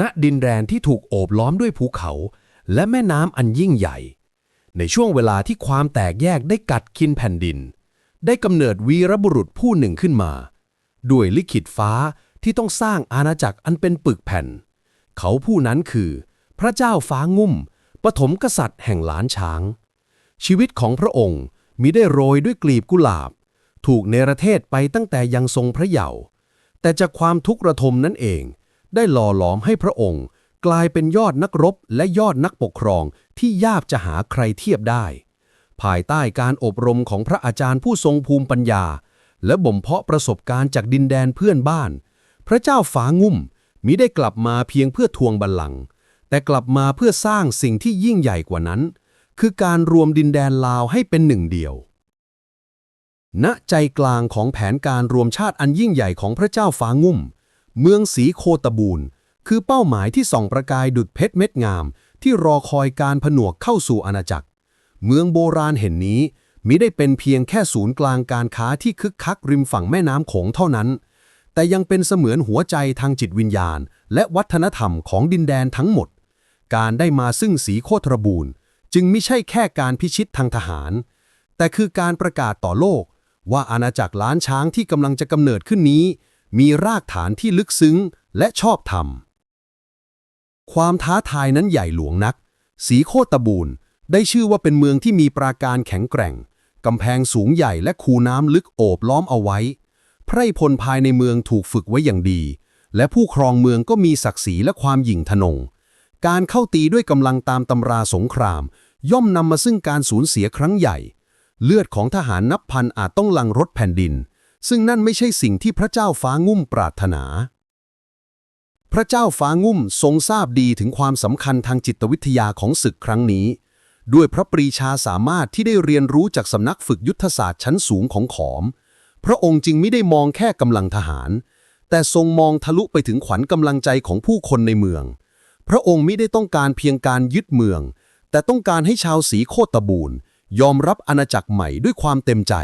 ณดินแดนที่ถูกโอบล้อมด้วยภูเขา และแม่น้ำอันยิ่งใหญ่ ในช่วงเวลาที่ความแตกแยกได้กัดกินแผ่นดิน ได้กำเนิดวีรบุรุษผู้หนึ่งขึ้นมา ด้วยลิขิตฟ้าที่ต้องสร้างอาณาจักรอันเป็นปึกแผ่น เขาผู้นั้นคือ พระเจ้าฟ้างุ่ม ปฐมกษัตริย์แห่งล้านช้าง ชีวิตของพระองค์มิได้โรยด้วยกลีบกุหลาบ ถูกเนรเทศไปตั้งแต่ยังทรงพระเยาว์แต่จากความทุกข์ระทมนั่นเอง ได้หล่อหลอมให้พระองค์ กลายเป็นยอดนักรบและยอดนักปกครองที่ยากจะหาใครเทียบได้ ภายใต้การอบรมของพระอาจารย์ผู้ทรงภูมิปัญญา และบ่มเพาะประสบการณ์จากดินแดนเพื่อนบ้าน พระเจ้าฝางุ่มมิได้กลับมาเพียงเพื่อทวงบัลลังก์แต่กลับมาเพื่อสร้างสิ่งที่ยิ่งใหญ่กว่านั้น คือการรวมดินแดนลาวให้เป็นหนึ่งเดียวณใจกลางของแผนการรวมชาติอันยิ่งใหญ่ของพระเจ้าฟ้างุ่ม เมืองสีโคตบูรณ์คือเป้าหมายที่ส่องประกายดุดเพชรเม็ดงาม ที่รอคอยการผนวกเข้าสู่อาณาจักร เมืองโบราณเห็นนี้มิได้เป็นเพียงแค่ศูนย์กลางการค้าที่คึกคักริมฝั่งแม่น้ำโขงเท่านั้น แต่ยังเป็นเสมือนหัวใจทางจิตวิญญาณ และวัฒนธรรมของดินแดนทั้งหมด การได้มาซึ่งสีโคตรบูรณ์จึงไม่ใช่แค่การพิชิตทางทหาร แต่คือการประกาศต่อโลก ว่าอาณาจักรล้านช้างที่กำลังจะกำเนิดขึ้นนี้ มีรากฐานที่ลึกซึ้งและชอบธรรม ความท้าทายนั้นใหญ่หลวงนัก สีโคตบูรณ์ได้ชื่อว่าเป็นเมืองที่มีปราการแข็งแกร่ง กำแพงสูงใหญ่และคูน้ำลึกโอบล้อมเอาไว้ ไพร่พลภายในเมืองถูกฝึกไว้อย่างดี และผู้ครองเมืองก็มีศักดิ์ศรีและความหยิ่งทะนง การเข้าตีด้วยกำลังตามตำราสงคราม ย่อมนำมาซึ่งการสูญเสียครั้งใหญ่ เลือดของทหารนับพันอาจต้องลังรถแผ่นดิน ซึ่งนั่นไม่ใช่สิ่งที่พระเจ้าฟ้างุ่มปรารถนา พระเจ้าฟ้างุ่มทรงทราบดีถึงความสำคัญทางจิตวิทยาของศึกครั้งนี้ ด้วยพระปรีชาสามารถที่ได้เรียนรู้จากสำนักฝึกยุทธศาสตร์ชั้นสูงของขอม พระองค์จึงไม่ได้มองแค่กำลังทหาร แต่ทรงมองทะลุไปถึงขวัญกำลังใจของผู้คนในเมือง พระองค์ไม่ได้ต้องการเพียงการยึดเมือง แต่ต้องการให้ชาวสีโคตบูรยอมรับอาณาจักรใหม่ด้วยความเต็มใจ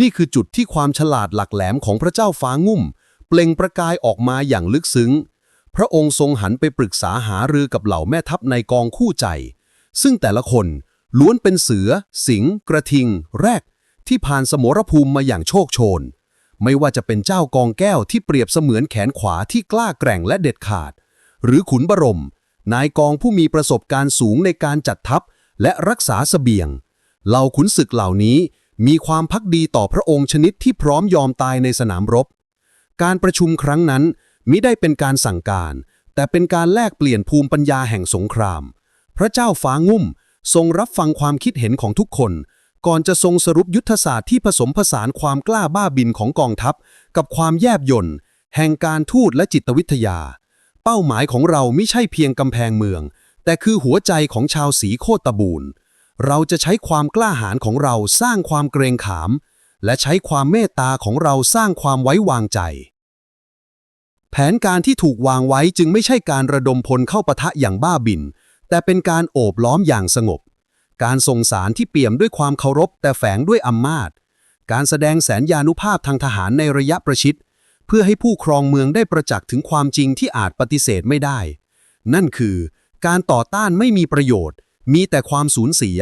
นี่คือจุดที่ความฉลาดหลักแหลมของพระเจ้าฟ้างุ่ม เปล่งประกายออกมาอย่างลึกซึ้ง พระองค์ทรงหันไปปรึกษาหารือกับเหล่าแม่ทัพในกองคู่ใจ ซึ่งแต่ละคนล้วนเป็นเสือ สิงห์กระทิง แรก ที่ผ่านสมรภูมิมาอย่างโชคโชน ไม่ว่าจะเป็นเจ้ากองแก้วที่เปรียบเสมือนแขนขวาที่กล้าแกร่งและเด็ดขาด หรือขุนบรม นายกองผู้มีประสบการณ์สูงในการจัดทัพและรักษาเสบียง เหล่าขุนศึกเหล่านี้ มีความพักดีต่อพระองค์ชนิดที่พร้อมยอมตายในสนามรบ การประชุมครั้งนั้นมิได้เป็นการสั่งการ แต่เป็นการแลกเปลี่ยนภูมิปัญญาแห่งสงคราม พระเจ้าฟ้างุ่ม ทรงรับฟังความคิดเห็นของทุกคน ก่อนจะทรงสรุปยุทธศาสตร์ที่ผสมผสานความกล้าบ้าบินของกองทัพ กับความแยบยลแห่งการทูตและจิตวิทยา เป้าหมายของเราไม่ใช่เพียงกำแพงเมือง แต่คือหัวใจของชาวสีโคตบูรณ์ เราจะใช้ความกล้าหาญของเราสร้างความเกรงขาม และใช้ความเมตตาของเราสร้างความไว้วางใจ แผนการที่ถูกวางไว้จึงไม่ใช่การระดมพลเข้าปะทะอย่างบ้าบิน แต่เป็นการโอบล้อมอย่างสงบ การส่งสารที่เปี่ยมด้วยความเคารพ แต่แฝงด้วยอำนาจ การแสดงแสนยานุภาพทางทหารในระยะประชิด เพื่อให้ผู้ครองเมืองได้ประจักษ์ถึงความจริงที่อาจปฏิเสธไม่ได้ นั่นคือ การต่อต้านไม่มีประโยชน์ มีแต่ความสูญเสีย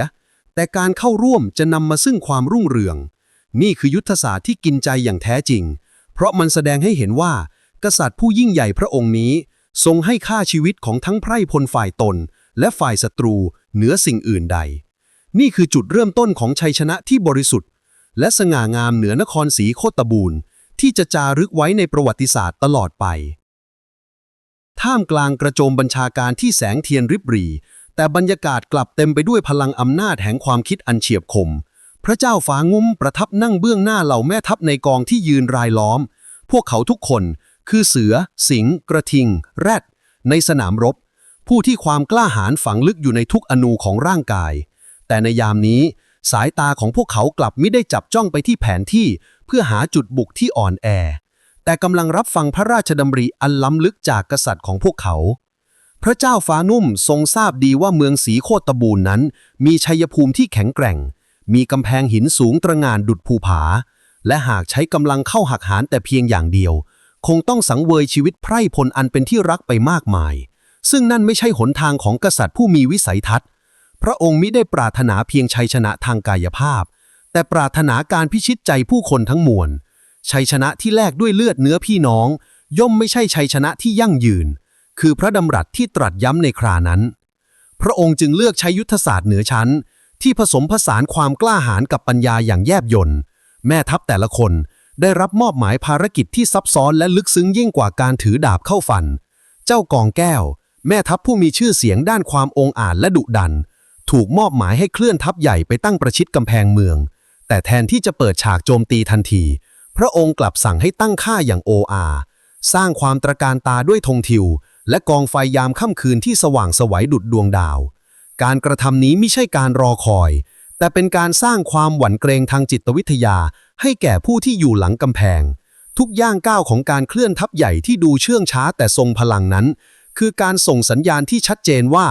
แต่การเข้าร่วมจะนำมาซึ่งความรุ่งเรือง นี่คือยุทธศาสตร์ที่กินใจอย่างแท้จริง เพราะมันแสดงให้เห็นว่า กษัตริย์ผู้ยิ่งใหญ่พระองค์นี้ ทรงให้ค่าชีวิตของทั้งไพร่พลฝ่ายตน และฝ่ายศัตรูเหนือสิ่งอื่นใด นี่คือจุดเริ่มต้นของชัยชนะที่บริสุทธิ์ และสง่างามเหนือนครศรีโคตบูรณ์ที่จะจารึกไว้ในประวัติศาสตร์ตลอดไป ท่ามกลางกระโจมบัญชาการที่แสงเทียนริบหรี แต่บรรยากาศกลับเต็มไปด้วยพลังอำนาจแห่งความคิดอันเฉียบคม พระเจ้าฟ้างุ้มประทับนั่งเบื้องหน้าเหล่าแม่ทัพในกองที่ยืนรายล้อม พวกเขาทุกคนคือเสือ สิงห์กระทิง แรด ในสนามรบ ผู้ที่ความกล้าหาญฝังลึกอยู่ในทุกอนูของร่างกาย แต่ในยามนี้สายตาของพวกเขากลับไม่ได้จับจ้องไปที่แผนที่ เพื่อหาจุดบุกที่อ่อนแอ แต่กำลังรับฟังพระราชดำริอันล้ำลึกจากกษัตริย์ของพวกเขา พระเจ้าฟ้านุ่มทรงทราบดีว่าเมืองสีโคตบูรนั้น มีชัยภูมิที่แข็งแกร่ง มีกำแพงหินสูงตระงานดุดภูผา และหากใช้กำลังเข้าหักหานแต่เพียงอย่างเดียว คงต้องสังเวยชีวิตไพร่พลอันเป็นที่รักไปมากมาย ซึ่งนั่นไม่ใช่หนทางของกษัตริย์ผู้มีวิสัยทัศน์ พระองค์มิได้ปรารถนาเพียงชัยชนะทางกายภาพ แต่ปรารถนาการพิชิตใจผู้คนทั้งมวลชัยชนะที่แลกด้วยเลือดเนื้อพี่น้อง ย่อมไม่ใช่ชัยชนะที่ยั่งยืน คือพระดำรัสที่ตรัสย้ำในครานั้น พระองค์จึงเลือกใช้ยุทธศาสตร์เหนือชั้น ที่ผสมผสานความกล้าหาญกับปัญญาอย่างแยบยลแม่ทัพแต่ละคนได้รับมอบหมายภารกิจที่ซับซ้อนและลึกซึ้งยิ่งกว่าการถือดาบเข้าฟัน เจ้ากองแก้ว แม่ทัพผู้มีชื่อเสียงด้านความองอาจและดุดัน ถูกมอบหมายให้เคลื่อนทัพใหญ่ไปตั้งประชิดกำแพงเมือง แต่แทนที่จะเปิดฉากโจมตีทันที พระองค์กลับสั่งให้ตั้งค่าอย่างโออาสร้างความตระการตาด้วยธงทิว และกองไฟยามค่ำคืนที่สว่างสวัยดุดดวงดาว การกระทำนี้ไม่ใช่การรอคอย แต่เป็นการสร้างความหวั่นเกรงทางจิตวิทยา ให้แก่ผู้ที่อยู่หลังกำแพง ทุกย่างก้าวของการเคลื่อนทัพใหญ่ที่ดูเชื่องช้าแต่ทรงพลังนั้น คือการส่งสัญญาณที่ชัดเจนว่า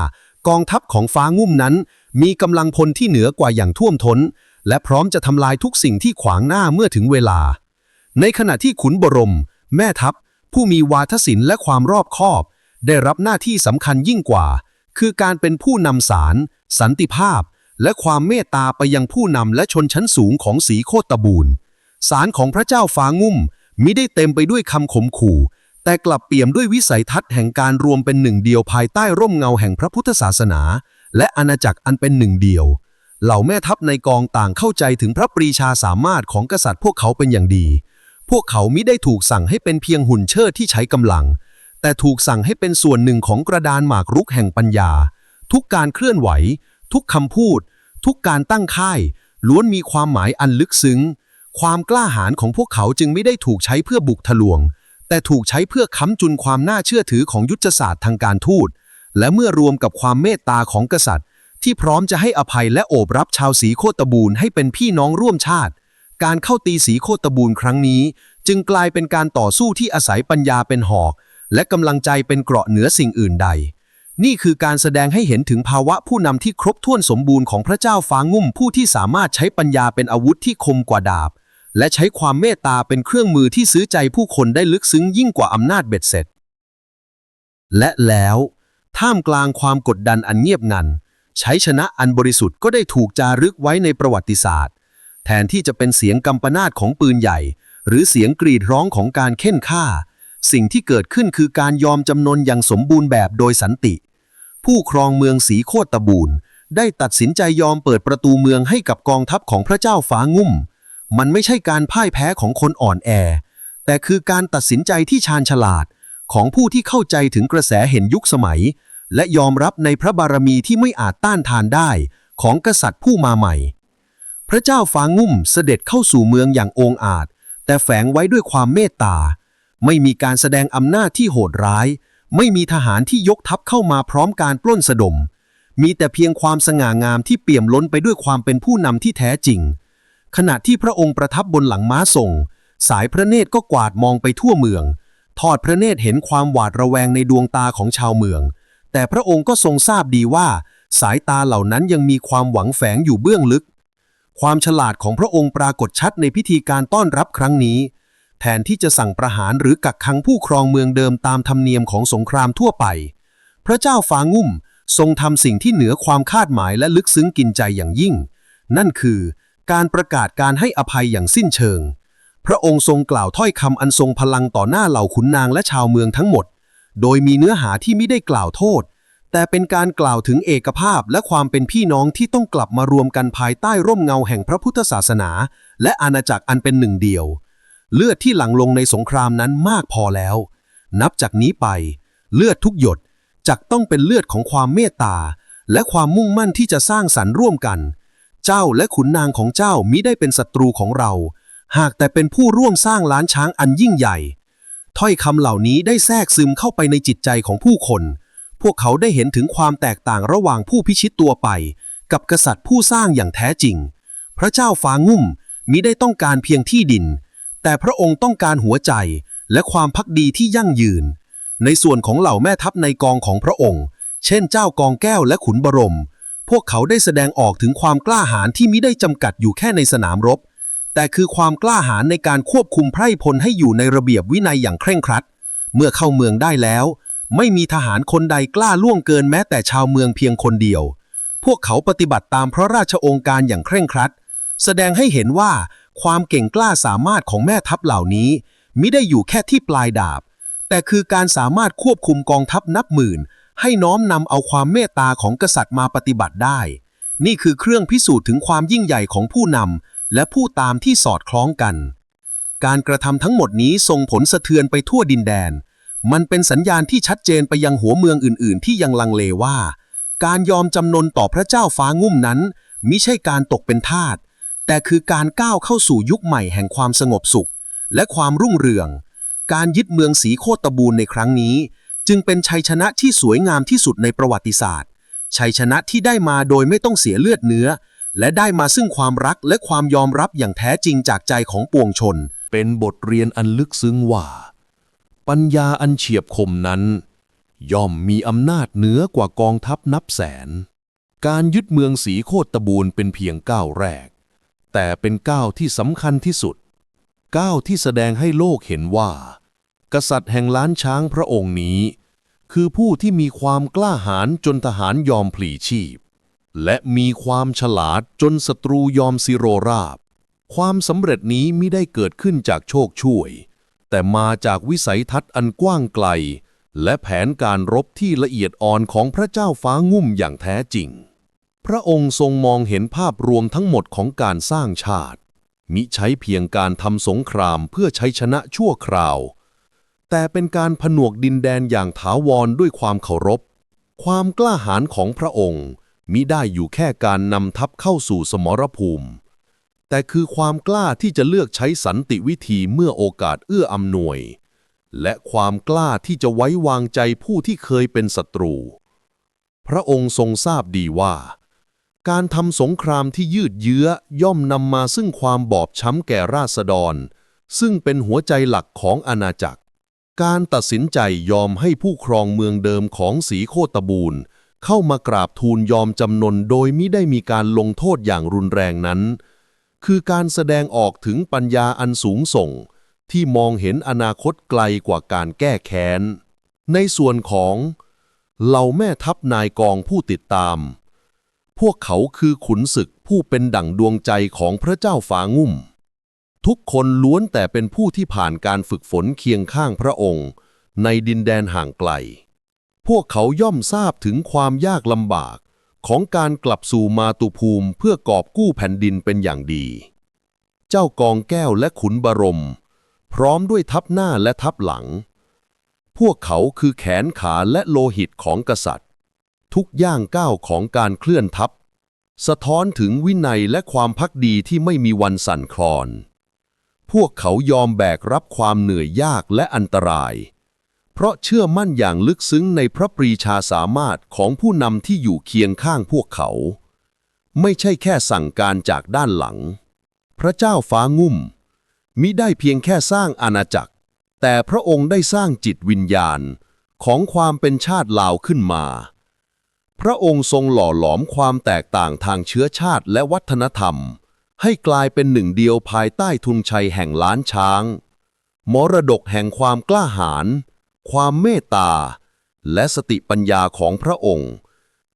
กองทัพของฟ้างุ่มนั้น มีกำลังพลที่เหนือกว่าอย่างท่วมท้น และพร้อมจะทำลายทุกสิ่งที่ขวางหน้าเมื่อถึงเวลา ในขณะที่ขุนบรม แม่ทัพผู้มีวาทศิลป์และความรอบคอบ ได้รับหน้าที่สำคัญยิ่งกว่า คือการเป็นผู้นำสาร สันติภาพ และความเมตตาไปยังผู้นำและชนชั้นสูงของสีโคตบูรณ์สารของพระเจ้าฟ้างุ่มมิได้เต็มไปด้วยคำขมขู่ แต่กลับเปี่ยมด้วยวิสัยทัศน์แห่งการรวมเป็นหนึ่งเดียวภายใต้ร่มเงาแห่งพระพุทธศาสนา และอาณาจักรอันเป็นหนึ่งเดียว เหล่าแม่ทัพในกองต่างเข้าใจถึงพระปรีชาสามารถของกษัตริย์พวกเขาเป็นอย่างดี พวกเขามิได้ถูกสั่งให้เป็นเพียงหุ่นเชิดที่ใช้กำลัง แต่ถูกสั่งให้เป็นส่วนหนึ่งของกระดานหมากรุกแห่งปัญญา ทุกการเคลื่อนไหว ทุกคำพูด ทุกการตั้งค่าย ล้วนมีความหมายอันลึกซึ้ง ความกล้าหาญของพวกเขาจึงไม่ได้ถูกใช้เพื่อบุกทะลวง แต่ถูกใช้เพื่อค้ำจุนความน่าเชื่อถือของยุทธศาสตร์ทางการทูต และเมื่อรวมกับความเมตตาของกษัตริย์ ที่พร้อมจะให้อภัยและโอบรับชาวสีโคตบูรณ์ให้เป็นพี่น้องร่วมชาติ การเข้าตีสีโคตบูรณ์ครั้งนี้ จึงกลายเป็นการต่อสู้ที่อาศัยปัญญาเป็นหอก และกำลังใจเป็นเกราะเหนือสิ่งอื่นใด นี่คือการแสดงให้เห็นถึงภาวะผู้นำที่ครบถ้วนสมบูรณ์ของพระเจ้าฟ้างุ่มผู้ที่สามารถใช้ปัญญาเป็นอาวุธที่คมกว่าดาบ และใช้ความเมตตาเป็นเครื่องมือที่ซื้อใจผู้คนได้ลึกซึ้งยิ่งกว่าอำนาจเบ็ดเสร็จ และแล้วท่ามกลางความกดดันอันเงียบงัน ใช้ชนะอันบริสุทธิ์ก็ได้ถูกจารึกไว้ในประวัติศาสตร์ แทนที่จะเป็นเสียงกำปนาตของปืนใหญ่ หรือเสียงกรีดร้องของการเค้นฆ่า สิ่งที่เกิดขึ้นคือการยอมจำนนอย่างสมบูรณ์แบบโดยสันติ ผู้ครองเมืองสีโคตบูรณ์ได้ตัดสินใจยอมเปิดประตูเมืองให้กับกองทัพของพระเจ้าฟ้างุ่ม มันไม่ใช่การพ่ายแพ้ของคนอ่อนแอ แต่คือการตัดสินใจที่ชาญฉลาด ของผู้ที่เข้าใจถึงกระแสเห็นยุคสมัย และยอมรับในพระบารมีที่ไม่อาจต้านทานได้ของกษัตริย์ผู้มาใหม่ พระเจ้าฟ้างุ่มเสด็จเข้าสู่เมืองอย่างองอาจ แต่แฝงไว้ด้วยความเมตตา ไม่มีการแสดงอำนาจที่โหดร้าย ไม่มีทหารที่ยกทัพเข้ามาพร้อมการปล้นสะดม มีแต่เพียงความสง่างามที่เปี่ยมล้นไปด้วยความเป็นผู้นำที่แท้จริง ขณะที่พระองค์ประทับบนหลังม้าทรง สายพระเนตรก็กวาดมองไปทั่วเมือง ทอดพระเนตรเห็นความหวาดระแวงในดวงตาของชาวเมือง แต่พระองค์ก็ทรงทราบดีว่า สายตาเหล่านั้นยังมีความหวังแฝงอยู่เบื้องลึก ความฉลาดของพระองค์ปรากฏชัดในพิธีการต้อนรับครั้งนี้ แทนที่จะสั่งประหารหรือกักขังผู้ครองเมืองเดิมตามธรรมเนียมของสงครามทั่วไป พระเจ้าฟางุ่มทรงทำสิ่งที่เหนือความคาดหมายและลึกซึ้งกินใจอย่างยิ่ง นั่นคือ การประกาศการให้อภัยอย่างสิ้นเชิง พระองค์ทรงกล่าวถ้อยคำอันทรงพลังต่อหน้าเหล่าขุนนางและชาวเมืองทั้งหมด โดยมีเนื้อหาที่ไม่ได้กล่าวโทษ แต่เป็นการกล่าวถึงเอกภาพและความเป็นพี่น้องที่ต้องกลับมารวมกันภายใต้ร่มเงาแห่งพระพุทธศาสนา และอาณาจักรอันเป็นหนึ่งเดียว เลือดที่หลั่งลงในสงครามนั้นมากพอแล้ว นับจากนี้ไป เลือดทุกหยดจักต้องเป็นเลือดของความเมตตา และความมุ่งมั่นที่จะสร้างสรรค์ร่วมกัน เจ้าและขุนนางของเจ้ามิได้เป็นศัตรูของเรา หากแต่เป็นผู้ร่วมสร้างล้านช้างอันยิ่งใหญ่ ถ้อยคำเหล่านี้ได้แทรกซึมเข้าไปในจิตใจของผู้คน พวกเขาได้เห็นถึงความแตกต่างระหว่างผู้พิชิตตัวไป กับกษัตริย์ผู้สร้างอย่างแท้จริง พระเจ้าฟ้างุ่มมิได้ต้องการเพียงที่ดิน แต่พระองค์ต้องการหัวใจและความพักดีที่ยั่งยืน ในส่วนของเหล่าแม่ทัพในกองของพระองค์ เช่นเจ้ากองแก้วและขุนบรม พวกเขาได้แสดงออกถึงความกล้าหาญที่มิได้จำกัดอยู่แค่ในสนามรบ แต่คือความกล้าหาญในการควบคุมไพร่พลให้อยู่ในระเบียบวินัยอย่างเคร่งครัด เมื่อเข้าเมืองได้แล้ว ไม่มีทหารคนใดกล้าล่วงเกินแม้แต่ชาวเมืองเพียงคนเดียว พวกเขาปฏิบัติตามพระราชองค์การอย่างเคร่งครัด แสดงให้เห็นว่า ความเก่งกล้าสามารถของแม่ทัพเหล่านี้มิได้อยู่แค่ที่ปลายดาบ แต่คือการสามารถควบคุมกองทัพนับหมื่น ให้น้อมนำเอาความเมตตาของกษัตริย์มาปฏิบัติได้ นี่คือเครื่องพิสูจน์ถึงความยิ่งใหญ่ของผู้นำและผู้ตามที่สอดคล้องกัน การกระทำทั้งหมดนี้ส่งผลสะเทือนไปทั่วดินแดน มันเป็นสัญญาณที่ชัดเจนไปยังหัวเมืองอื่น ๆ ที่ยังลังเลว่า การยอมจำนนต่อพระเจ้าฟ้างุ่มนั้นมิใช่การตกเป็นทาส แต่คือการก้าวเข้าสู่ยุคใหม่แห่งความสงบสุข และความรุ่งเรือง การยึดเมืองสีโคตบูรในครั้งนี้ จึงเป็นชัยชนะที่สวยงามที่สุดในประวัติศาสตร์ ชัยชนะที่ได้มาโดยไม่ต้องเสียเลือดเนื้อ และได้มาซึ่งความรักและความยอมรับอย่างแท้จริงจากใจของปวงชน เป็นบทเรียนอันลึกซึ้งว่า ปัญญาอันเฉียบคมนั้น ย่อมมีอำนาจเหนือกว่ากองทัพนับแสน การยึดเมืองสีโคตบูรเป็นเพียงก้าวแรก แต่เป็นก้าวที่สำคัญที่สุด ก้าวที่แสดงให้โลกเห็นว่า กษัตริย์แห่งล้านช้างพระองค์นี้ คือผู้ที่มีความกล้าหาญจนทหารยอมพลีชีพ และมีความฉลาดจนศัตรูยอมสิโรราบ ความสำเร็จนี้ไม่ได้เกิดขึ้นจากโชคช่วย แต่มาจากวิสัยทัศน์อันกว้างไกล และแผนการรบที่ละเอียดอ่อนของพระเจ้าฟ้างุ่มอย่างแท้จริง พระองค์ทรงมองเห็นภาพรวมทั้งหมดของการสร้างชาติ มิใช้เพียงการทำสงครามเพื่อใช้ชนะชั่วคราว แต่เป็นการผนวกดินแดนอย่างถาวรด้วยความเคารพ ความกล้าหาญของพระองค์มิได้อยู่แค่การนำทัพเข้าสู่สมรภูมิ แต่คือความกล้าที่จะเลือกใช้สันติวิธีเมื่อโอกาสเอื้ออำนวย และความกล้าที่จะไว้วางใจผู้ที่เคยเป็นศัตรู พระองค์ทรงทราบดีว่า การทำสงครามที่ยืดเยื้อย่อมนำมาซึ่งความบอบช้ำแก่ราษฎร ซึ่งเป็นหัวใจหลักของอาณาจักร การตัดสินใจยอมให้ผู้ครองเมืองเดิมของสีโคตบูรณ์เข้ามากราบทูลยอมจำนนโดยมิได้มีการลงโทษอย่างรุนแรงนั้น คือการแสดงออกถึงปัญญาอันสูงส่ง ที่มองเห็นอนาคตไกลกว่าการแก้แค้น ในส่วนของเหล่าแม่ทัพนายกองผู้ติดตาม พวกเขาคือขุนศึกผู้เป็นดั่งดวงใจของพระเจ้าฝางุ่ม ทุกคนล้วนแต่เป็นผู้ที่ผ่านการฝึกฝนเคียงข้างพระองค์ ในดินแดนห่างไกล พวกเขาย่อมทราบถึงความยากลำบากของการกลับสู่มาตุภูมิเพื่อกอบกู้แผ่นดินเป็นอย่างดี เจ้ากองแก้วและขุนบรม พร้อมด้วยทัพหน้าและทัพหลัง พวกเขาคือแขนขาและโลหิตของกษัตริย์ ทุกย่างก้าวของการเคลื่อนทัพ สะท้อนถึงวินัยและความพักดีที่ไม่มีวันสั่นคลอน พวกเขายอมแบกรับความเหนื่อยยากและอันตราย เพราะเชื่อมั่นอย่างลึกซึ้งในพระปรีชาสามารถของผู้นำที่อยู่เคียงข้างพวกเขา ไม่ใช่แค่สั่งการจากด้านหลัง พระเจ้าฟ้างุ่ม มิได้เพียงแค่สร้างอาณาจักร แต่พระองค์ได้สร้างจิตวิญญาณของความเป็นชาติลาวขึ้นมา พระองค์ทรงหล่อหลอมความแตกต่างทางเชื้อชาติและวัฒนธรรม ให้กลายเป็นหนึ่งเดียวภายใต้ทุนชัยแห่งล้านช้าง มรดกแห่งความกล้าหาญความเมตตา และสติปัญญาของพระองค์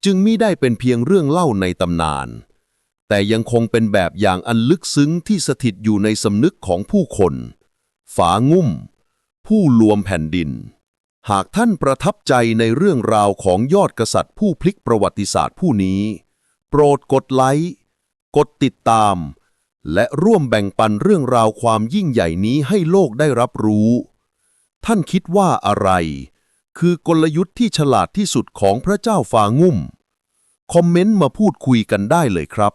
จึงมิได้เป็นเพียงเรื่องเล่าในตำนาน แต่ยังคงเป็นแบบอย่างอันลึกซึ้งที่สถิตอยู่ในสำนึกของผู้คน ฝางุ่ม ผู้รวมแผ่นดิน หากท่านประทับใจในเรื่องราวของยอดกษัตริย์ผู้พลิกประวัติศาสตร์ผู้นี้ โปรดกดไลค์ กดติดตาม และร่วมแบ่งปันเรื่องราวความยิ่งใหญ่นี้ให้โลกได้รับรู้ ท่านคิดว่าอะไร คือกลยุทธ์ที่ฉลาดที่สุดของพระเจ้าฟางุ่ม คอมเมนต์มาพูดคุยกันได้เลยครับ